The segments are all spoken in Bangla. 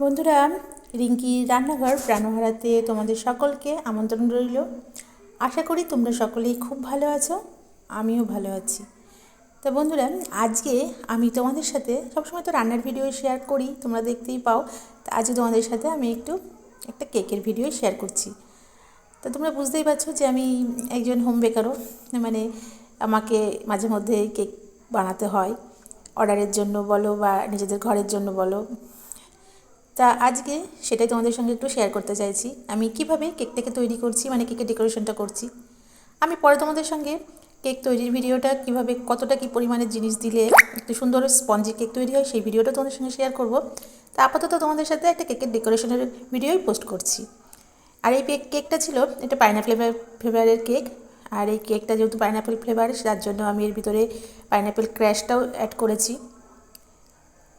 বন্ধুরা, রিঙ্কি রান্নাঘর প্রাণহারাতে তোমাদের সকলকে আমন্ত্রণ রইল। আশা করি তোমরা সকলেই খুব ভালো আছো, আমিও ভালো আছি। তো বন্ধুরা, আজকে আমি তোমাদের সাথে সবসময় তো রান্নার ভিডিও শেয়ার করি, তোমরা দেখতেই পাও। তো আজকে তোমাদের সাথে আমি একটু একটা কেকের ভিডিও শেয়ার করছি। তো তোমরা বুঝতেই পারছ যে আমি একজন হোম বেকারও মানে আমাকে মাঝে মধ্যে কেক বানাতে হয়। অর্ডারের জন্য বলো বা নিজেদের ঘরের জন্য বলো। তা আজকে সেটাই তোমাদের সঙ্গে একটু শেয়ার করতে চাইছি। আমি কীভাবে কেকটাকে তৈরি করছি মানে কেকের ডেকোরেশনটা করছি। আমি পরে তোমাদের সঙ্গে কেক তৈরির ভিডিওটা কীভাবে কতটা কি পরিমাণের জিনিস দিলে একটু সুন্দর স্পঞ্জি কেক তৈরি হয়, সেই ভিডিওটা তোমাদের সঙ্গে শেয়ার করব। তা আপাতত তোমাদের সাথে একটা কেকের ডেকোরেশনের ভিডিওই পোস্ট করছি। আর এই কেকটা ছিল এটা পাইনাপেল ফ্লেভারের কেক আর এই কেকটা যেহেতু পাইনাপেল ফ্লেভার তার জন্য আমি এর ভিতরে পাইনাপেল ক্র্যাশটাও অ্যাড করেছি।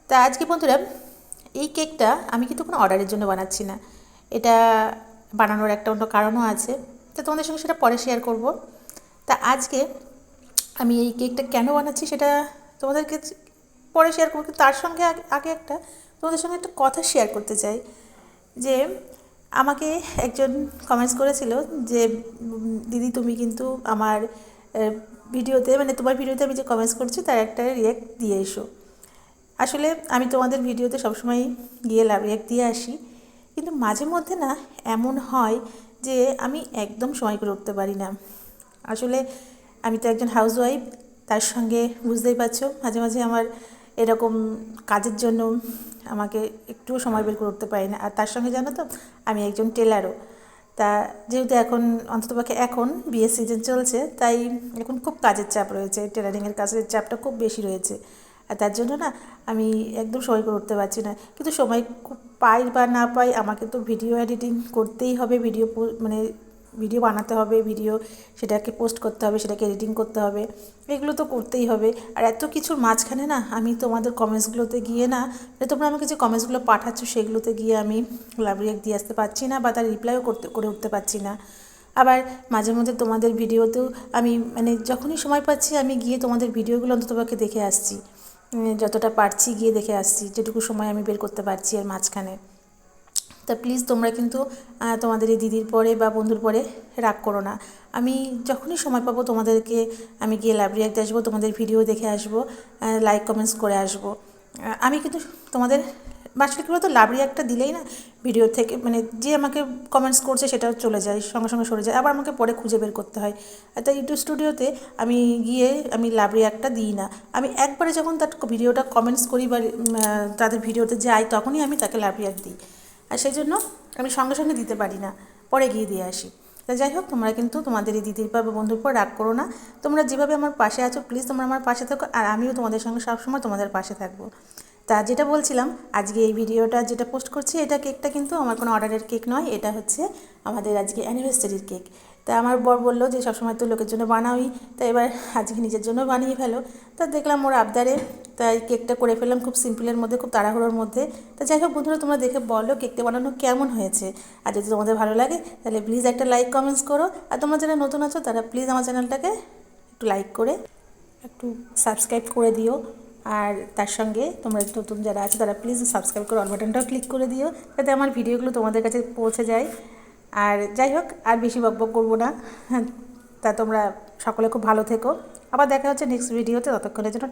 তা আজকে বন্ধুরা এই কেকটা আমি কিন্তু কোনো অর্ডারের জন্য বানাচ্ছি না। এটা বানানোর একটা অন্য কারণও আছে। তো তোমাদের সঙ্গে সেটা পরে শেয়ার করব। তা আজকে আমি এই কেকটা কেন বানাচ্ছি সেটা তোমাদেরকে পরে শেয়ার করব। তার সঙ্গে আগে একটা তোমাদের সঙ্গে একটা কথা শেয়ার করতে চাই। যে আমাকে একজন কমেন্টস করেছিল যে দিদি তুমি কিন্তু আমার ভিডিওতে মানে তোমার ভিডিওতে আমি যে কমেন্টস করছি তার একটা রিয়াক্ট দিয়ে এসো। আসলে আমি তোমাদের ভিডিওতে সবসময় গিয়ে লাভ রিয়াক্ট দিয়ে আসি, কিন্তু মাঝে মধ্যে না এমন হয় যে আমি একদম সময় করে উঠতে পারি না। আসলে আমি তো একজন হাউসওয়াইফ তার সঙ্গে বুঝতেই পারছ, মাঝে মাঝে আমার এরকম কাজের জন্য আমাকে একটুও সময় বের করে উঠতে পারি না। আর তার সঙ্গে জানো তো, আমি একজন টেলারও তা যেহেতু এখন, অন্ততপক্ষে এখন বিয়ের সিজন চলছে, তাই এখন খুব কাজের চাপ রয়েছে টেলারিংয়ের কাজের চাপটা খুব বেশি রয়েছে। আর তার জন্য না আমি একদম সময় করে উঠতে পারছি না। কিন্তু সময় পাই বা না পাই আমাকে তো ভিডিও এডিটিং করতেই হবে ভিডিও মানে ভিডিও বানাতে হবে ভিডিও সেটাকে পোস্ট করতে হবে, সেটাকে এডিটিং করতে হবে, এগুলো তো করতেই হবে। আর এত কিছুর মাঝখানে না আমি তোমাদের কমেন্টসগুলোতে গিয়ে না মানে তোমরা আমাকে যে কমেন্টসগুলো পাঠাচ্ছ সেগুলোতে গিয়ে আমি রিয়াক্ট দিয়ে আসতে পারছি না বা তার রিপ্লাইও করতে, করে উঠতে পারছি না। আবার মাঝে মধ্যে তোমাদের ভিডিওতেও আমি মানে যখনই সময় পাচ্ছি আমি গিয়ে তোমাদের ভিডিওগুলো অন্ততপক্ষে দেখে আসছি। যতটা পারছি গিয়ে দেখে আসছি, যেটুকু সময় আমি বের করতে পারছি এর মাঝখানে। তা প্লিজ তোমরা কিন্তু তোমাদের এই দিদির পরে বা বন্ধুর পরে রাগ করো না। আমি যখনই সময় পাবো তোমাদেরকে আমি গিয়ে লাইব্রেরি আঁকতে আসব, তোমাদের ভিডিও দেখে আসব লাইক কমেন্টস করে আসব। আমি কিন্তু তোমাদের আসলে বলতো লাভ একটা দিলেই না ভিডিও থেকে মানে যে আমাকে কমেন্টস করছে সেটাও চলে যায়, সঙ্গে সঙ্গে সরে যায়, আবার আমাকে পরে খুঁজে বের করতে হয়। আর তাই ইউটিউব স্টুডিওতে আমি গিয়ে আমি লাভ একটা দিই না। আমি একবারে যখন তার ভিডিওটা কমেন্টস করি বা তাদের ভিডিওতে যাই, তখনই আমি তাকে লাভ দিই। আর সেই জন্য আমি সঙ্গে সঙ্গে দিতে পারি না, পরে গিয়ে দিয়ে আসি। তা যাই হোক, তোমরা কিন্তু তোমাদের এই দিদির পর বন্ধুর পর রাগ করো না। তোমরা যেভাবে আমার পাশে আছো প্লিজ তোমরা আমার পাশে থাকো, আর আমিও তোমাদের সঙ্গে সবসময় তোমাদের পাশে থাকব। তা যেটা বলছিলাম, আজকে এই ভিডিওটা যেটা পোস্ট করছি, এটা কেকটা কিন্তু আমার কোনো অর্ডারের কেক নয়, এটা হচ্ছে আমাদের আজকে অ্যানিভার্সারির কেক তা আমার বর বলল যে, সবসময় তো লোকের জন্য বানাওই, তা এবার আজকে নিজের জন্য বানিয়ে ফেলো। তা দেখলাম ওর আবদারে তাই কেকটা করে ফেললাম খুব সিম্পলের মধ্যে, খুব তাড়াহুড়োর মধ্যে। তা যাই হোক বন্ধুরা, তোমরা দেখে বলো কেকটা বানানো কেমন হয়েছে। আর যদি তোমাদের ভালো লাগে, তাহলে প্লিজ একটা লাইক কমেন্টস করো। আর তোমরা যারা নতুন আছো, তারা প্লিজ আমার চ্যানেলটাকে একটু লাইক করে, একটু সাবস্ক্রাইব করে দিও। আর তার সঙ্গে তোমরা নতুন যারা আছে, তারা প্লিজ সাবস্ক্রাইব করে অল বাটনটাও ক্লিক করে দিও, যাতে আমার ভিডিওগুলো তোমাদের কাছে পৌঁছে যায়। আর যাই হোক, আর বেশি বকবক করব না। তা তোমরা সকলে খুব ভালো থেকো। আবার দেখা হচ্ছে নেক্সট ভিডিওতে ততক্ষণের জন্য